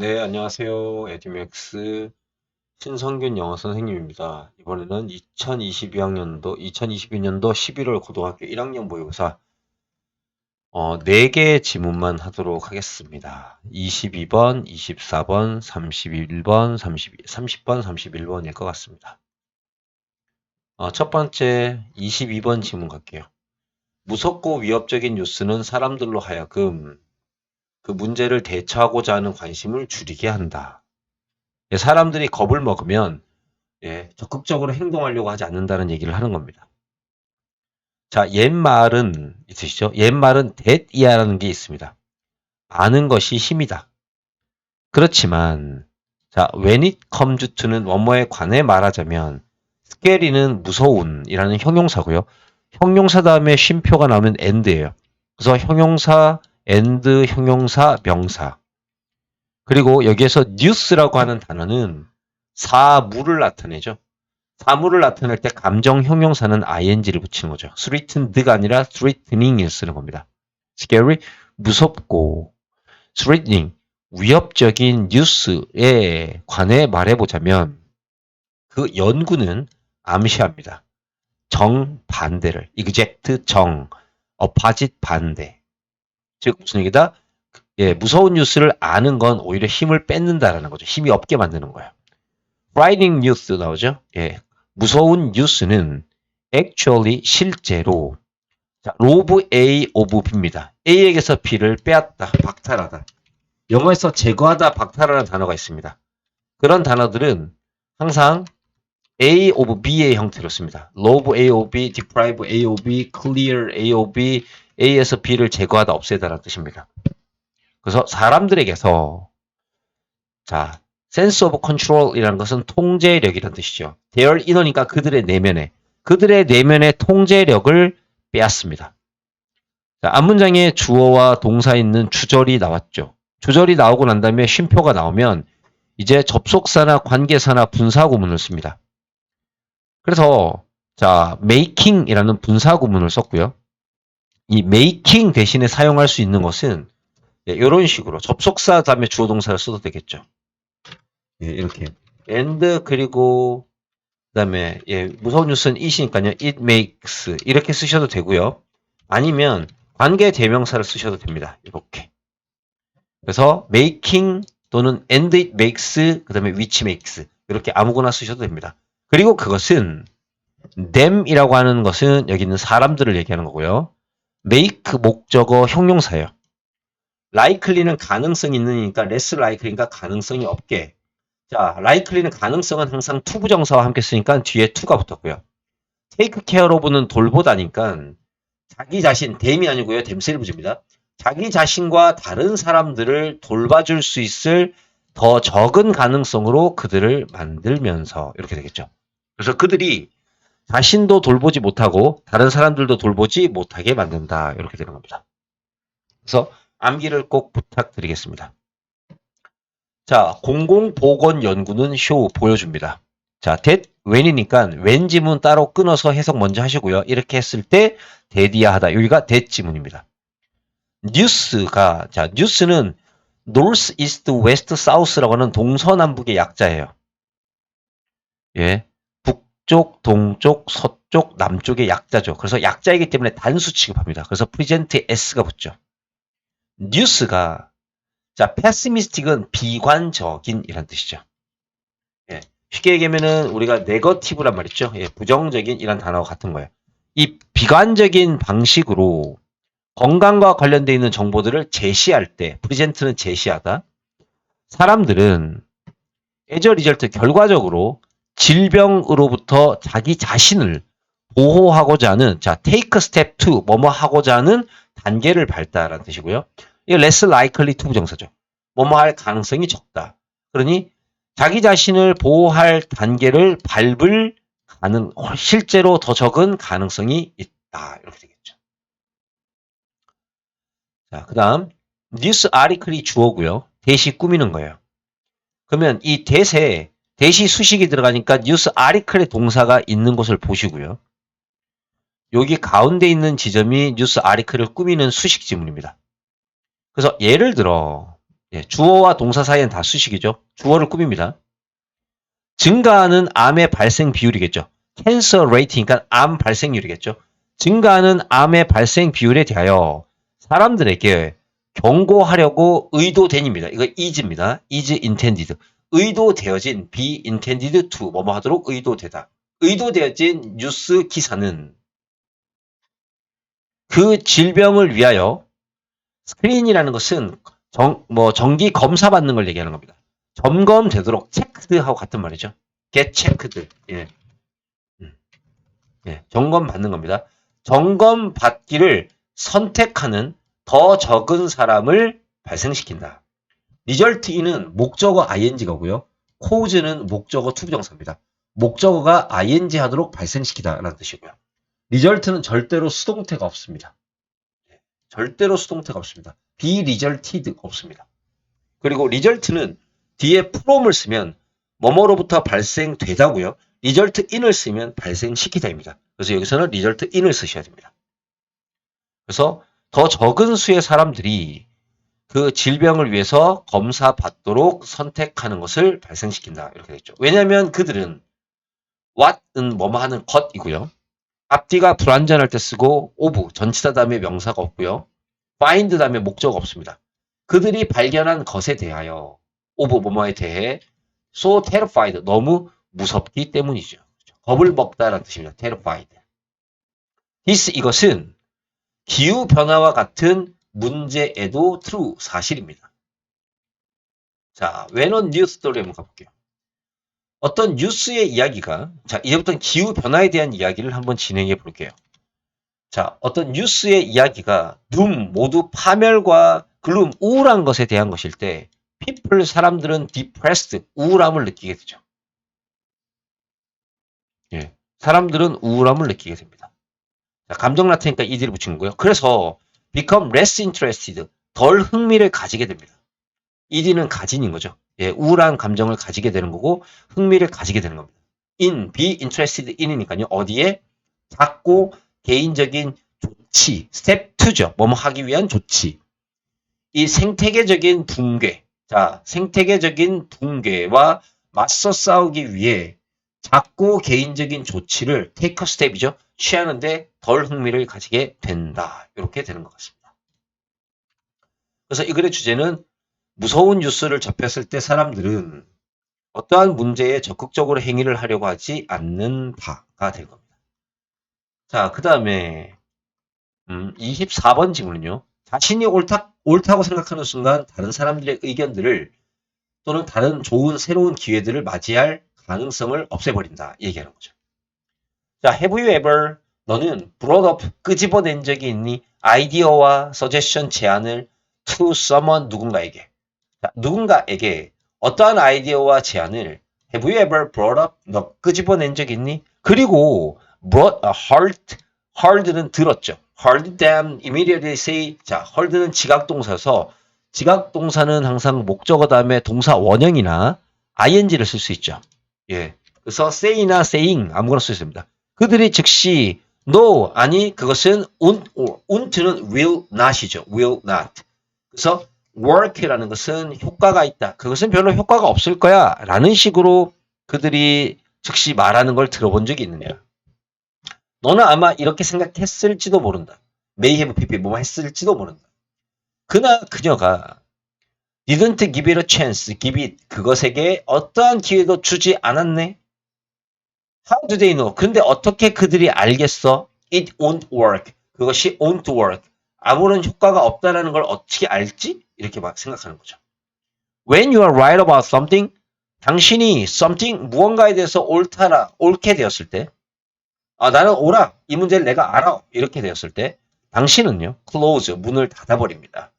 네, 안녕하세요. 에듀맥스 신성균 영어 선생님입니다. 이번에는 2022학년도, 2022년도 11월 고등학교 1학년 모의고사 어, 4개의 지문만 하도록 하겠습니다. 22번, 24번, 31번, 30, 30번, 31번일 것 같습니다. 어, 첫 번째 22번 지문 갈게요. 무섭고 위협적인 뉴스는 사람들로 하여금 그 문제를 대처하고자 하는 관심을 줄이게 한다. 예, 사람들이 겁을 먹으면 예, 적극적으로 행동하려고 하지 않는다는 얘기를 하는 겁니다. 자, 옛말은 있으시죠? 옛말은 that이야라는 게 있습니다. 아는 것이 힘이다. 그렇지만 자, when it comes to는 뭐뭐에 관해 말하자면 scary는 무서운이라는 형용사고요. 형용사 다음에 쉼표가 나오면 and예요. 그래서 형용사 and 형용사 명사. 그리고 여기에서 news라고 하는 단어는 사물을 나타내죠. 사물을 나타낼 때 감정 형용사는 ing를 붙이는 거죠. threatened가 아니라 threatening을 쓰는 겁니다. scary, 무섭고 threatening, 위협적인 뉴스에 관해 말해보자면 그 연구는 암시합니다. 정반대를 exact 정, opposite 반대. 즉 무슨 얘기다? 예, 무서운 뉴스를 아는 건 오히려 힘을 뺏는다라는 거죠. 힘이 없게 만드는 거예요. frightening news 나오죠? 예. 무서운 뉴스는 actually 실제로 자, 로브 A 오브 B입니다. A에게서 B를 빼앗다, 박탈하다. 영어에서 제거하다, 박탈하는 단어가 있습니다. 그런 단어들은 항상 A 오브 B의 형태로 씁니다. 로브 A 오브 B, deprive A 오브 B, clear A 오브 B, A에서 B를 제거하다, 없애다라는 뜻입니다. 그래서 사람들에게서 자 sense of control이라는 것은 통제력이라는 뜻이죠. their inner니까 그들의 내면에 그들의 내면의 통제력을 빼앗습니다. 자, 앞문장에 주어와 동사 있는 주절이 나왔죠. 주절이 나오고 난 다음에 쉼표가 나오면 이제 접속사나 관계사나 분사 구문을 씁니다. 그래서 자 making이라는 분사 구문을 썼고요. 이 making 대신에 사용할 수 있는 것은 예, 이런 식으로 접속사 다음에 주어 동사를 써도 되겠죠. 예, 이렇게 and 그리고 그다음에 예, 무서운 뉴스는 it이니까요. it makes 이렇게 쓰셔도 되고요. 아니면 관계 대명사를 쓰셔도 됩니다. 이렇게. 그래서 making 또는 and it makes 그다음에 which makes 이렇게 아무거나 쓰셔도 됩니다. 그리고 그것은 them이라고 하는 것은 여기 있는 사람들을 얘기하는 거고요. Make 목적어 형용사예요. likely는 가능성이 있느니까 less likely니까 가능성이 없게. 자, likely는 가능성은 항상 to 부정사와 함께 쓰니까 뒤에 to가 붙었고요. take care of는 돌보다니까 자기 자신, 댐이 아니고요. 댐셀 부지입니다. 자기 자신과 다른 사람들을 돌봐줄 수 있을 더 적은 가능성으로 그들을 만들면서 이렇게 되겠죠. 그래서 그들이 자신도 돌보지 못하고 다른 사람들도 돌보지 못하게 만든다. 이렇게 되는 겁니다. 그래서 암기를 꼭 부탁드리겠습니다. 자, 공공보건연구는 쇼 보여줍니다. 자, that when이니까 when 지문 따로 끊어서 해석 먼저 하시고요. 이렇게 했을 때 대디야 하다. 여기가 that 지문입니다. 뉴스가 자, 뉴스는 north, east, west, south라고 하는 동서남북의 약자예요. 예. 북쪽, 동쪽, 서쪽, 남쪽의 약자죠. 그래서 약자이기 때문에 단수 취급합니다. 그래서 present s가 붙죠. 뉴스가 자, pessimistic은 비관적인 이란 뜻이죠. 예. 쉽게 얘기하면은 우리가 네거티브란 말이죠. 예, 부정적인 이란 단어와 같은 거예요. 이 비관적인 방식으로 건강과 관련되어 있는 정보들을 제시할 때, 프리젠트는 제시하다. 사람들은 에저 리절트 결과적으로 질병으로부터 자기 자신을 보호하고자 하는 자 take step to 뭐뭐 하고자 하는 단계를 밟다라는 뜻이고요. 이 less likely to 부정사죠. 뭐뭐 할 가능성이 적다. 그러니 자기 자신을 보호할 단계를 밟을 가능 실제로 더 적은 가능성이 있다. 이렇게 되겠죠. 자, 그다음 뉴스 아리클이 주어고요. 대시 꾸미는 거예요. 그러면 이 대세 대시 수식이 들어가니까 뉴스 아리클의 동사가 있는 것을 보시고요. 여기 가운데 있는 지점이 뉴스 아리클을 꾸미는 수식 지문입니다. 그래서 예를 들어 예, 주어와 동사 사이엔 다 수식이죠. 주어를 꾸밉니다. 증가하는 암의 발생 비율이겠죠. 캔서 레이트니까 암 발생률이겠죠. 증가하는 암의 발생 비율에 대하여 사람들에게 경고하려고 의도된입니다. 이거 is입니다. is intended. 의도되어진 be intended to 뭐뭐 하도록 의도되다. 의도되어진 뉴스 기사는 그 질병을 위하여 스크린이라는 것은 정, 뭐 정기 검사 받는 걸 얘기하는 겁니다. 점검되도록 체크드하고 같은 말이죠. get checked. 예. 음. 예, 점검 받는 겁니다. 점검 받기를 선택하는 더 적은 사람을 발생시킨다. 리절트 in은 목적어 ing가고요. cause는 목적어 투부정사입니다. 목적어가 ing 하도록 발생시키다 라는 뜻이고요. 리절트는 절대로 수동태가 없습니다. 예, 절대로 수동태가 없습니다. resulted 없습니다. 그리고 리절트는 뒤에 from을 쓰면 뭐뭐로부터 발생되다고요. 리절트 in을 쓰면 발생시키다입니다. 그래서 여기서는 리절트 in을 쓰셔야 됩니다. 그래서 더 적은 수의 사람들이 그 질병을 위해서 검사 받도록 선택하는 것을 발생시킨다. 이렇게 되죠. 왜냐하면 그들은 what은 뭐뭐 하는 것이고요. 앞뒤가 불완전할 때 쓰고 of 전치사 다음에 명사가 없고요. find 다음에 목적 없습니다. 그들이 발견한 것에 대하여 of 뭐뭐에 대해 so terrified 너무 무섭기 때문이죠. 겁을 먹다라는 뜻입니다. terrified. this 이것은 기후 변화와 같은 문제에도 true 사실입니다. 자, when on news 한번 가볼게요. 어떤 뉴스의 이야기가 자 이제부터는 기후 변화에 대한 이야기를 한번 진행해 볼게요. 자 어떤 뉴스의 이야기가 둠 모두 파멸과 글룸 우울한 것에 대한 것일 때 people 사람들은 depressed 우울함을 느끼게 되죠. 예, 사람들은 우울함을 느끼게 됩니다. 자, 감정 나타니까 이들을 붙인 거고요. 그래서 become less interested 덜 흥미를 가지게 됩니다. 이디는 가진인 거죠. 예, 우울한 감정을 가지게 되는 거고 흥미를 가지게 되는 겁니다. in, be interested in이니까요. 어디에 작고 개인적인 조치, step 2죠. 뭐뭐 하기 위한 조치. 이 생태계적인 붕괴, 자, 생태계적인 붕괴와 맞서 싸우기 위해 작고 개인적인 조치를 a step이죠. 취하는데 덜 흥미를 가지게 된다. 이렇게 되는 것 같습니다. 그래서 이 글의 주제는 무서운 뉴스를 접했을 때 사람들은 어떠한 문제에 적극적으로 행위를 하려고 하지 않는다가 될 겁니다. 자, 그 다음에 음, 24번 질문은요. 자신이 옳다, 옳다고 생각하는 순간 다른 사람들의 의견들을 또는 다른 좋은 새로운 기회들을 맞이할 가능성을 없애버린다. 얘기하는 거죠. 자, have you ever 너는 brought up 끄집어낸 적이 있니? 아이디어와 서제션 제안을 to someone 누군가에게 자, 누군가에게 어떠한 아이디어와 제안을 have you ever brought up 너 끄집어낸 적 있니? 그리고 brought a heart heard는 들었죠. heard them immediately say 자 heard는 지각동사서 지각동사는 항상 목적어 다음에 동사 원형이나 ing를 쓸 수 있죠. 예. 그래서 say나 saying 아무거나 쓸 수 있습니다. 그들이 즉시 no 아니 그것은 won't, won't는 will not이죠. will not. 그래서 work라는 것은 효과가 있다. 그것은 별로 효과가 없을 거야. 라는 식으로 그들이 즉시 말하는 걸 들어본 적이 있느냐. 너는 아마 이렇게 생각했을지도 모른다. may have pp 뭐 했을지도 모른다. 그나 그녀가 didn't give it a chance, give it 그것에게 어떠한 기회도 주지 않았네. How do they know? 근데 어떻게 그들이 알겠어? It won't work. 그것이 won't work. 아무런 효과가 없다라는 걸 어떻게 알지? 이렇게 막 생각하는 거죠. When you are right about something, 당신이 something 무언가에 대해서 옳다라 옳게 되었을 때, 아 나는 옳아 이 문제를 내가 알아 이렇게 되었을 때, 당신은요 close 문을 닫아버립니다.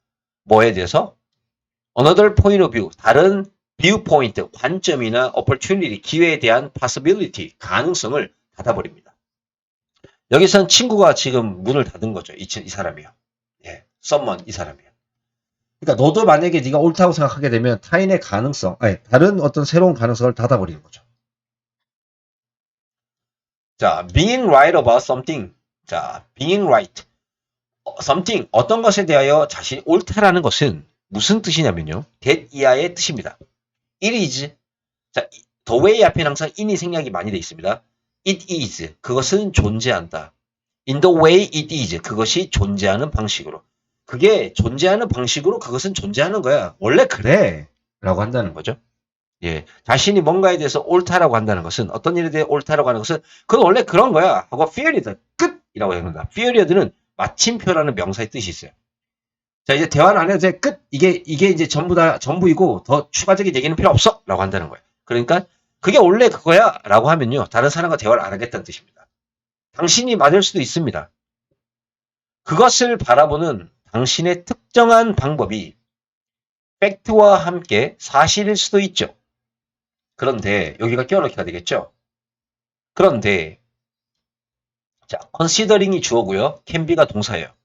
뭐에 대해서? Another point of view 다른 viewpoint 관점이나 opportunity 기회에 대한 possibility 가능성을 닫아버립니다. 여기선 친구가 지금 문을 닫은 거죠. 이, 이 사람이요. 예, someone 이 사람이요. 그러니까 너도 만약에 네가 옳다고 생각하게 되면 타인의 가능성, 아니 다른 어떤 새로운 가능성을 닫아버리는 거죠. 자, being right about something. 자, being right. 어, something 어떤 것에 대하여 자신이 옳다라는 것은 무슨 뜻이냐면요. that 이하의 뜻입니다. it is. 자, the way 앞에는 항상 in이 생략이 많이 돼 있습니다. it is. 그것은 존재한다. in the way it is. 그것이 존재하는 방식으로. 그게 존재하는 방식으로 그것은 존재하는 거야. 원래 그래. 라고 한다는 거죠. 예. 자신이 뭔가에 대해서 옳다라고 한다는 것은 어떤 일에 대해 옳다라고 하는 것은 그건 원래 그런 거야. 하고 fear이다. 끝 이라고 합니다. fear이드는 마침표라는 명사의 뜻이 있어요. 자, 이제 대화는 안 해도 돼. 끝. 이게 이게 이제 전부 다 전부이고 더 추가적인 얘기는 필요 없어 라고 한다는 거예요. 그러니까 그게 원래 그거야 라고 하면요. 다른 사람과 대화를 안 하겠다는 뜻입니다. 당신이 맞을 수도 있습니다. 그것을 바라보는 당신의 특정한 방법이 팩트와 함께 사실일 수도 있죠. 그런데 여기가 끼워넣기가 되겠죠. 그런데 자, considering이 주어고요. can be가 동사예요.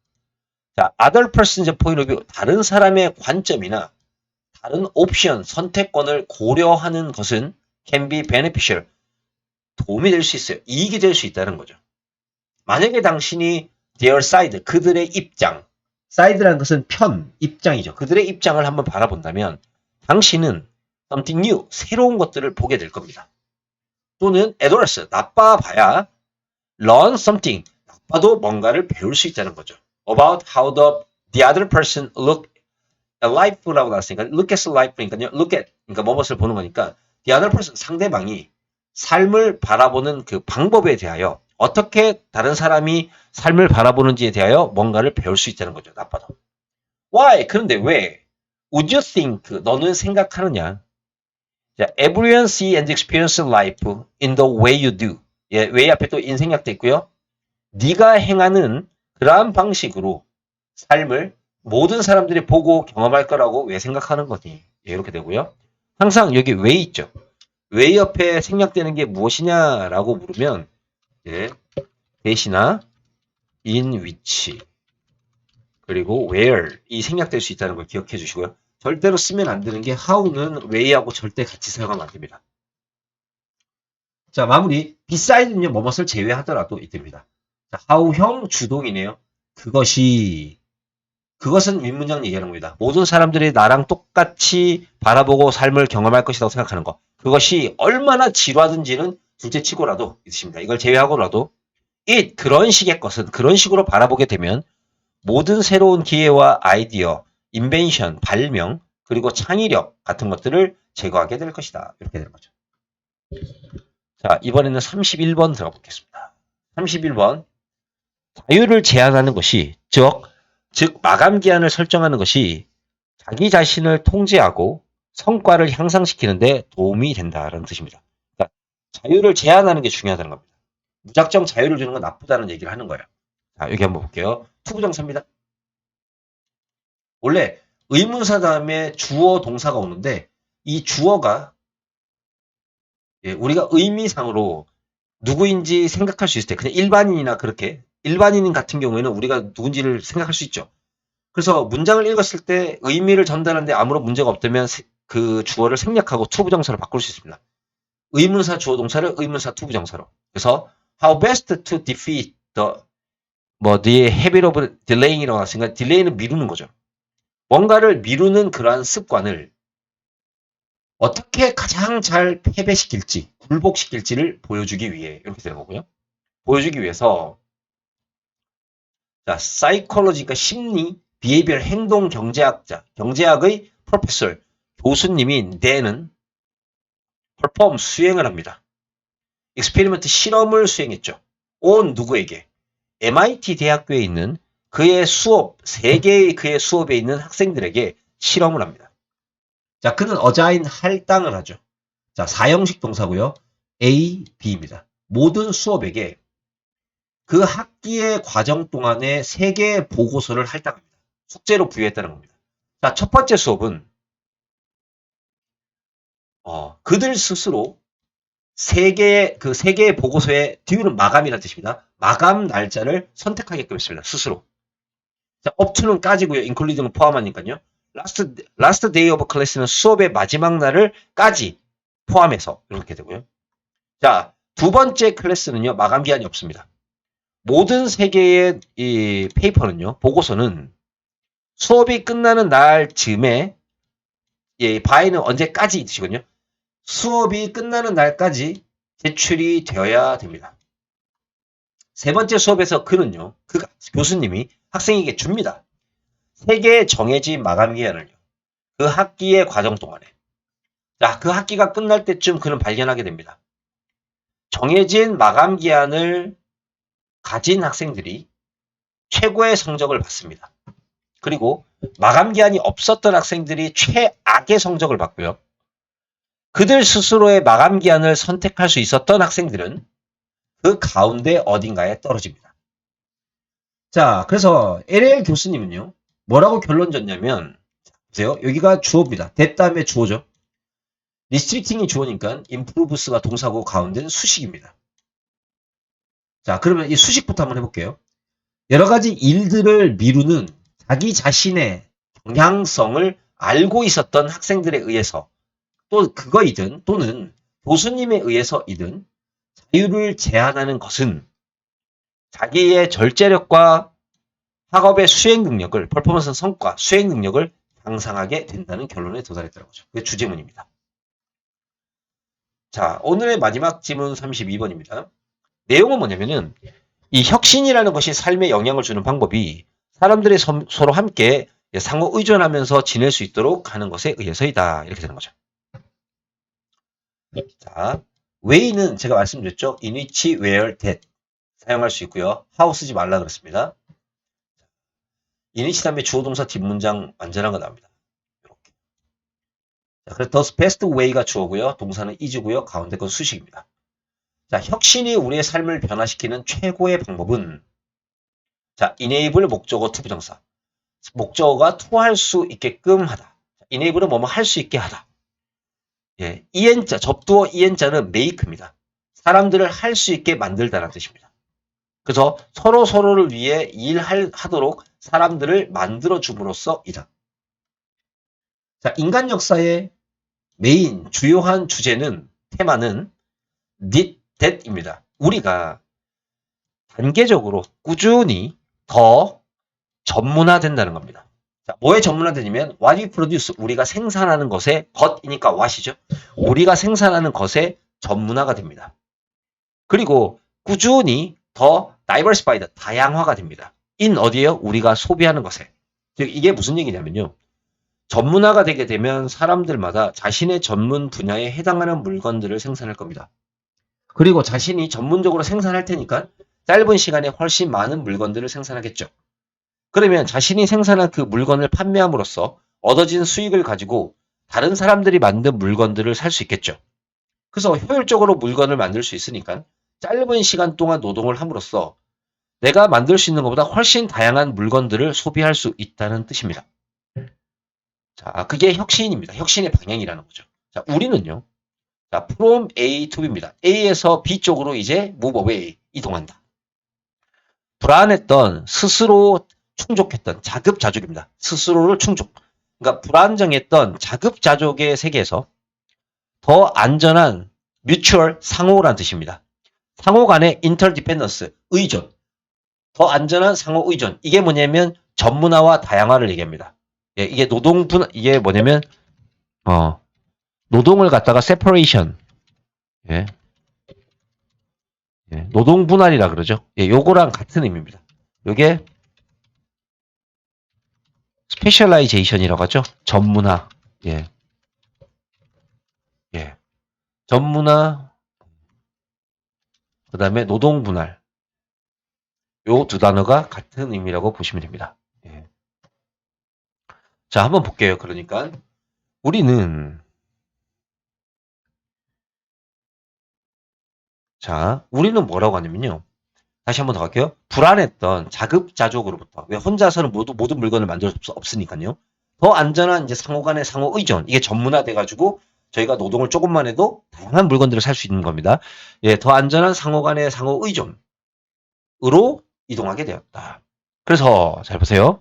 자, other person's 다른 사람의 관점이나 다른 옵션, 선택권을 고려하는 것은 can be beneficial, 도움이 될 수 있어요. 이익이 될 수 있다는 거죠. 만약에 당신이 their side, 그들의 입장, side라는 것은 편, 입장이죠. 그들의 입장을 한번 바라본다면 당신은 something new, 새로운 것들을 보게 될 겁니다. 또는 adolescence, 나빠봐야 learn something, 나빠도 뭔가를 배울 수 있다는 거죠. About how the, the other person look at life라고 나왔으니까 look at life니까요. look at, 그러니까 무엇을 보는 거니까 the other person, 상대방이 삶을 바라보는 그 방법에 대하여 어떻게 다른 사람이 삶을 바라보는지에 대하여 뭔가를 배울 수 있다는 거죠. 나빠도. Why? 그런데 왜? Would you think? 너는 생각하느냐? 자, everyone see and experience life in the way you do. 예, way 앞에 또 인생략돼 있고요. 네가 행하는 그러한 방식으로 삶을 모든 사람들이 보고 경험할 거라고 왜 생각하는 거니? 예, 이렇게 되고요. 항상 여기 왜 있죠? 왜 옆에 생략되는 게 무엇이냐라고 물으면 예, 대시나 in which 그리고 where 이 생략될 수 있다는 걸 기억해 주시고요. 절대로 쓰면 안 되는 게 how는 where하고 절대 같이 사용하면 안 됩니다. 자 마무리 beside는요 뭐뭇을 제외하더라도 이때입니다. 자, how형 주동이네요. 그것이 그것은 윗문장 얘기하는 겁니다. 모든 사람들이 나랑 똑같이 바라보고 삶을 경험할 것이라고 생각하는 것. 그것이 얼마나 지루하든지는 둘째 치고라도 있습니다. 이걸 제외하고라도 it 그런 식의 것은 그런 식으로 바라보게 되면 모든 새로운 기회와 아이디어, 인벤션, 발명 그리고 창의력 같은 것들을 제거하게 될 것이다. 이렇게 되는 거죠. 자 이번에는 31번 들어가 보겠습니다. 31번 자유를 제한하는 것이 즉, 즉 마감 기한을 설정하는 것이 자기 자신을 통제하고 성과를 향상시키는 데 도움이 된다는 뜻입니다. 그러니까 자유를 제한하는 게 중요하다는 겁니다. 무작정 자유를 주는 건 나쁘다는 얘기를 하는 거예요. 자, 여기 한번 볼게요. 투부정사입니다. 원래 의문사 다음에 주어 동사가 오는데 이 주어가 예, 우리가 의미상으로 누구인지 생각할 수 있을 때 그냥 일반인이나 그렇게 일반인 같은 경우에는 우리가 누군지를 생각할 수 있죠. 그래서 문장을 읽었을 때 의미를 전달하는데 아무런 문제가 없다면 세- 그 주어를 생략하고 투부정사로 바꿀 수 있습니다. 의문사 주어 동사를 의문사 투부정사로. 그래서 how best to defeat the 뭐 the habit of delaying이라고 하시니까 딜레이는 미루는 거죠. 뭔가를 미루는 그러한 습관을 어떻게 가장 잘 패배시킬지, 굴복시킬지를 보여주기 위해 이렇게 되는 거고요. 보여주기 위해서 자, 사이콜로지가 심리, 비헤이비얼 행동 경제학자, 경제학의 프로페서 교수님인 데는 perform 수행을 합니다. 익스페리먼트 실험을 수행했죠. 온 누구에게? MIT 대학교에 있는 그의 수업, 세 개의 그의 수업에 있는 학생들에게 실험을 합니다. 자, 그는 어자인 할당을 하죠. 자, 사형식 동사고요. A, B입니다. 모든 수업에게 그 학기의 과정 동안에 세 개의 보고서를 할당합니다. 숙제로 부여했다는 겁니다. 자, 첫 번째 수업은 어, 그들 스스로 세 개의 그 세 개의 보고서의 뒤는 마감이라는 뜻입니다. 마감 날짜를 선택하게끔 했습니다. 스스로. 자, 업투는 까지고요. 인클루딩을 포함하니까요. 라스트 라스트 데이 오브 클래스는 수업의 마지막 날을 까지 포함해서 이렇게 되고요. 자, 두 번째 클래스는요. 마감 기한이 없습니다. 모든 세 개의 이 페이퍼는요. 보고서는 수업이 끝나는 날 즈음에 예, 바이는 언제까지 있으시군요. 수업이 끝나는 날까지 제출이 되어야 됩니다. 세 번째 수업에서 그는요, 그 교수님이 학생에게 줍니다. 세 개의 정해진 마감 기한을요. 그 학기의 과정 동안에. 자, 그 학기가 끝날 때쯤 그는 발견하게 됩니다. 정해진 마감 기한을 가진 학생들이 최고의 성적을 받습니다. 그리고 마감 기한이 없었던 학생들이 최악의 성적을 받고요. 그들 스스로의 마감 기한을 선택할 수 있었던 학생들은 그 가운데 어딘가에 떨어집니다. 자, 그래서 LL 교수님은요, 뭐라고 결론 졌냐면, 보세요. 여기가 주어입니다. that 다음에 주어죠. 리스트리팅이 주어니까 improve스가 동사고 가운데는 수식입니다. 자, 그러면 이 수식부터 한번 해볼게요. 여러 가지 일들을 미루는 자기 자신의 경향성을 알고 있었던 학생들에 의해서 또 그거이든 또는 교수님에 의해서이든 자유를 제한하는 것은 자기의 절제력과 학업의 수행 능력을, 퍼포먼스 성과, 수행 능력을 향상하게 된다는 결론에 거죠. 그게 주제문입니다. 자, 오늘의 마지막 지문 32번입니다. 내용은 뭐냐면은 이 혁신이라는 것이 삶에 영향을 주는 방법이 사람들이 서, 로 함께 상호 의존하면서 지낼 수 있도록 하는 것에 의해서이다. 이렇게 되는 거죠. 자, way는 제가 말씀드렸죠. in which, where, that 사용할 수 있고요. how 쓰지 말라 그랬습니다. in which 다음에 주어 동사 뒷문장 완전한 거 나옵니다. 이렇게. 자, 그래서 the best way가 주어고요. 동사는 is고요. 가운데 건 수식입니다. 자, 혁신이 우리의 삶을 변화시키는 최고의 방법은 자, enable 목적어 to 부정사. 목적어가 토할 수 있게끔 하다. enable은 뭐뭐 할 수 있게 하다. 예, en자, 접두어 en자는 make입니다. 사람들을 할 수 있게 만들다라는 뜻입니다. 그래서 서로 서로를 위해 일하도록 사람들을 만들어 줌으로써 이다. 자, 인간 역사의 메인 주요한 주제는 테마는 need that입니다. 우리가 단계적으로 꾸준히 더 전문화된다는 겁니다. 자, 뭐에 전문화되냐면 what we produce 우리가 생산하는 것의 것이니까 what이죠. 우리가 생산하는 것에 전문화가 됩니다. 그리고 꾸준히 더 diversified 다양화가 됩니다. in 어디에요? 우리가 소비하는 것에. 즉 이게 무슨 얘기냐면요. 전문화가 되게 되면 사람들마다 자신의 전문 분야에 해당하는 물건들을 생산할 겁니다. 그리고 자신이 전문적으로 생산할 테니까 짧은 시간에 훨씬 많은 물건들을 생산하겠죠. 그러면 자신이 생산한 그 물건을 판매함으로써 얻어진 수익을 가지고 다른 사람들이 만든 물건들을 살 수 있겠죠. 그래서 효율적으로 물건을 만들 수 있으니까 짧은 시간 동안 노동을 함으로써 내가 만들 수 있는 것보다 훨씬 다양한 물건들을 소비할 수 있다는 뜻입니다. 자, 그게 혁신입니다. 혁신의 방향이라는 거죠. 자, 우리는요. 자, from A to B입니다. A에서 B 쪽으로 이제 move away, 이동한다. 불안했던, 스스로 충족했던 자급자족입니다. 스스로를 충족. 그러니까 불안정했던 자급자족의 세계에서 더 안전한 뮤추얼 상호란 뜻입니다. 상호 간의 인터디펜던스, 의존. 더 안전한 상호 의존. 이게 뭐냐면 전문화와 다양화를 얘기합니다. 예, 이게 노동 분 이게 뭐냐면 어 노동을 갖다가 separation 예. 예, 노동 분할이라 그러죠. 예, 요거랑 같은 의미입니다. 요게 스페셜라이제이션이라고 하죠. 전문화. 예. 예. 전문화 그다음에 노동 분할. 요 두 단어가 같은 의미라고 보시면 됩니다. 예. 자, 한번 볼게요. 그러니까 우리는 자, 우리는 뭐라고 하냐면요. 다시 한 번 더 갈게요. 불안했던 자급자족으로부터. 왜 혼자서는 모두, 모든 물건을 만들 수 없으니까요. 더 안전한 이제 상호 간의 상호 의존. 이게 전문화돼 가지고 저희가 노동을 조금만 해도 다양한 물건들을 살 수 있는 겁니다. 예, 더 안전한 상호 간의 상호 의존으로 이동하게 되었다. 그래서 잘 보세요.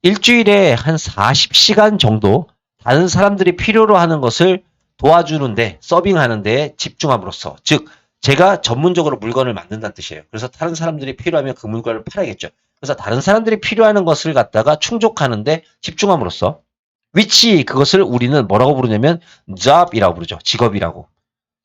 일주일에 한 40시간 정도 다른 사람들이 필요로 하는 것을 도와주는데 서빙하는 데 집중함으로써 즉 제가 전문적으로 물건을 만든다는 뜻이에요. 그래서 다른 사람들이 필요하면 그 물건을 팔아야겠죠. 그래서 다른 사람들이 필요하는 것을 갖다가 충족하는데 집중함으로써 which 그것을 우리는 뭐라고 부르냐면 job이라고 부르죠. 직업이라고.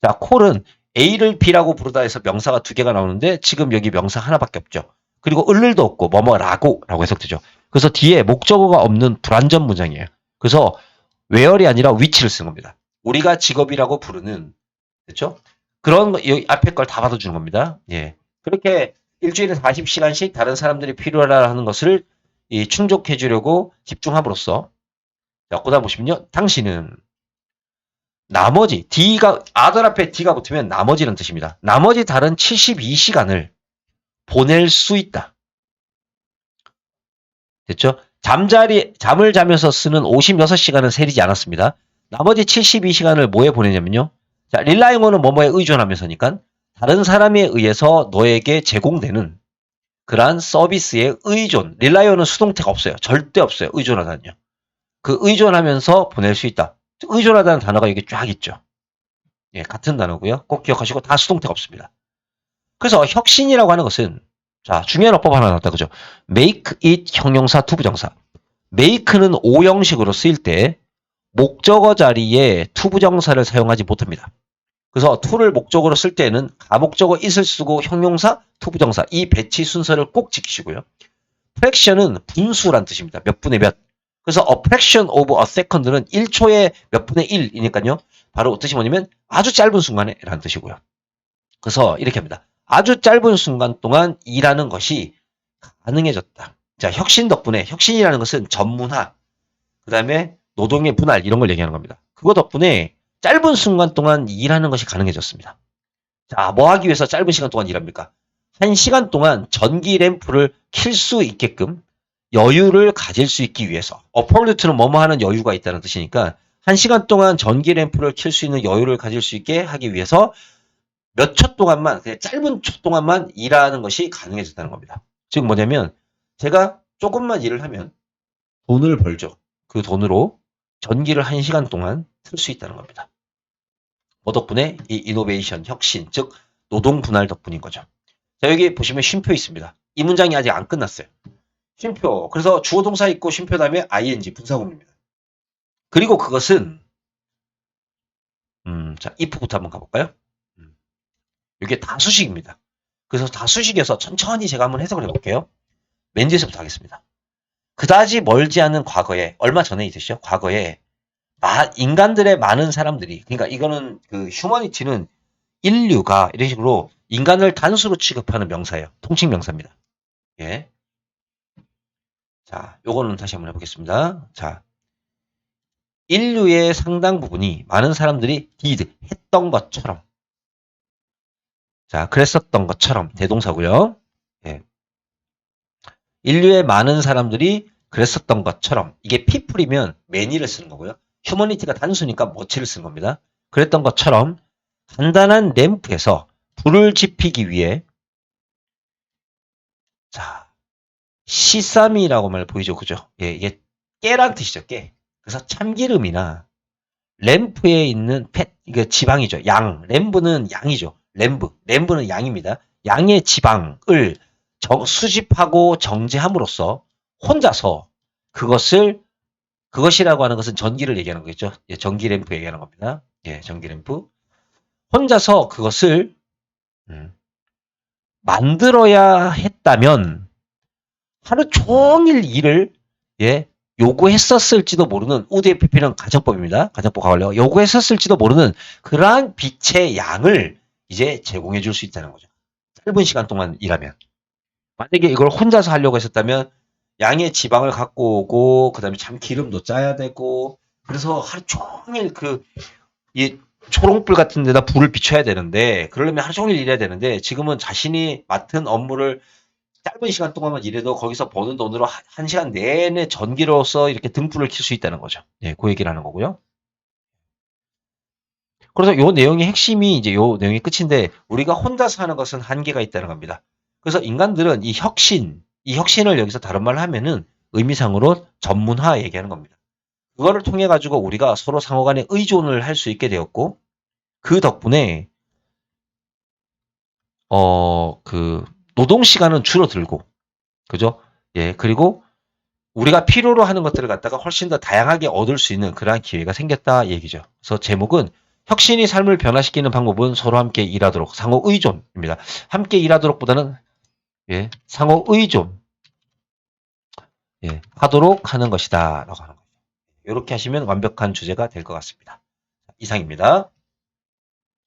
자, 콜은 A를 B라고 부르다 해서 명사가 두 개가 나오는데 지금 여기 명사 하나밖에 없죠. 그리고 을을도 없고 뭐뭐라고 라고 해석되죠. 그래서 뒤에 목적어가 없는 불완전 문장이에요. 그래서 where이 아니라 which를 쓴 겁니다. 우리가 직업이라고 부르는 됐죠? 그런 거, 여기 앞에 걸 다 받아주는 겁니다. 예. 그렇게 일주일에 40시간씩 다른 사람들이 필요하다 하는 것을 이 충족해 주려고 집중함으로써 자, 그다음 보시면요. 당신은 나머지 D가 아들 앞에 D가 붙으면 나머지는 뜻입니다. 나머지 다른 72시간을 보낼 수 있다. 됐죠? 잠자리 잠을 자면서 쓰는 56시간은 세리지 않았습니다. 나머지 72시간을 뭐에 보내냐면요. 자, 릴라잉어는 뭐뭐에 의존하면서니까 다른 사람에 의해서 너에게 제공되는 그러한 서비스의 의존. 릴라이어는 수동태가 없어요. 절대 없어요. 의존하다는요. 그 의존하면서 보낼 수 있다. 의존하다는 단어가 여기 쫙 있죠. 예, 같은 단어고요. 꼭 기억하시고 다 수동태가 없습니다. 그래서 혁신이라고 하는 것은 자, 중요한 어법 하나 나왔다. 그죠? make it 형용사 투부정사. make는 오형식으로 쓰일 때 목적어 자리에 투부정사를 사용하지 못합니다. 그래서 to를 목적으로 쓸 때는 가목적어 it을 쓰고 형용사, 투부정사 이 배치 순서를 꼭 지키시고요. fraction은 분수란 뜻입니다. 몇 분의 몇. 그래서 a fraction of a second는 1초의 몇 분의 1이니까요. 바로 뜻이 뭐냐면 아주 짧은 순간에 라는 뜻이고요. 그래서 이렇게 합니다. 아주 짧은 순간 동안 일하는 것이 가능해졌다. 자, 혁신 덕분에 혁신이라는 것은 전문화, 그 다음에 노동의 분할 이런 걸 얘기하는 겁니다. 그거 덕분에 짧은 순간 동안 일하는 것이 가능해졌습니다. 자, 뭐 하기 위해서 짧은 시간 동안 일합니까? 한 시간 동안 전기 램프를 킬 수 있게끔 여유를 가질 수 있기 위해서 어폴루트는 뭐뭐 하는 여유가 있다는 뜻이니까 한 시간 동안 전기 램프를 킬 수 있는 여유를 가질 수 있게 하기 위해서 몇 초 동안만 그냥 짧은 초 동안만 일하는 것이 가능해졌다는 겁니다. 즉 뭐냐면 제가 조금만 일을 하면 돈을 벌죠. 그 돈으로 전기를 한 시간 동안 틀수 있다는 겁니다. 뭐 덕분에 이 이노베이션 혁신 즉 노동 분할 덕분인 거죠. 자 여기 보시면 쉼표 있습니다. 이 문장이 아직 안 끝났어요. 쉼표. 그래서 주어 동사 있고 쉼표 다음에 ing 분사구문입니다. 그리고 그것은 음, 자 if부터 한번 가볼까요? 음, 이게 다수식입니다. 그래서 다수식에서 천천히 제가 한번 해석을 해볼게요. 맨 뒤에서부터 하겠습니다. 그다지 멀지 않은 과거에 얼마 전에 있으시죠? 과거에 마- 인간들의 많은 사람들이 그러니까 이거는 그 휴머니티는 인류가 이런 식으로 인간을 단수로 취급하는 명사예요. 통칭 명사입니다. 예. 자, 요거는 다시 한번 해보겠습니다. 자, 인류의 상당 부분이 많은 사람들이 did 했던 것처럼 자, 그랬었던 것처럼 대동사고요. 예. 인류의 많은 사람들이 그랬었던 것처럼 이게 people이면 many를 쓰는 거고요. 휴머니티가 단수니까 much를 쓰는 겁니다. 그랬던 것처럼 간단한 램프에서 불을 지피기 위해 자 시사미라고 말 보이죠, 그죠? 예, 이게 깨란 뜻이죠, 깨. 그래서 참기름이나 램프에 있는 펫, 이거 지방이죠. 양, 램브는 양이죠. 램브, 램브는 양입니다. 양의 지방을 정- 수집하고 정제함으로써 혼자서 그것을 그것이라고 하는 것은 전기를 얘기하는 거겠죠. 예, 전기 램프 얘기하는 겁니다. 예, 전기 램프. 혼자서 그것을 음, 만들어야 했다면 하루 종일 일을 예, 요구했었을지도 모르는 우드의 PP는 가정법입니다. 가정법 관련 요구했었을지도 모르는 그러한 빛의 양을 이제 제공해 줄 수 있다는 거죠. 짧은 시간 동안 일하면. 만약에 이걸 혼자서 하려고 했었다면 양의 지방을 갖고 오고 그다음에 참 기름도 짜야 되고 그래서 하루 종일 그 이 초롱불 같은 데다 불을 비춰야 되는데 그러려면 하루 종일 일해야 되는데 지금은 자신이 맡은 업무를 짧은 시간 동안만 일해도 거기서 버는 돈으로 한- 한 시간 내내 전기로서 이렇게 등불을 켤수 있다는 거죠. 예, 그 얘기를 하는 거고요. 그래서 요 내용의 핵심이 이제 요 내용이 끝인데 우리가 혼자서 하는 것은 한계가 있다는 겁니다. 그래서 인간들은 이 혁신, 이 혁신을 여기서 다른 말로 하면은 의미상으로 전문화 얘기하는 겁니다. 그거를 통해 가지고 우리가 서로 상호 간에 의존을 할 수 있게 되었고 그 덕분에 어 그 노동 시간은 줄어들고 그죠? 예, 그리고 우리가 필요로 하는 것들을 갖다가 훨씬 더 다양하게 얻을 수 있는 그러한 기회가 생겼다 얘기죠. 그래서 제목은 혁신이 삶을 변화시키는 방법은 서로 함께 일하도록 상호 의존입니다. 함께 일하도록보다는 예, 상호 의존 예, 하도록 하는 것이다 라고 하는 거죠. 이렇게 하시면 완벽한 주제가 될 것 같습니다. 이상입니다.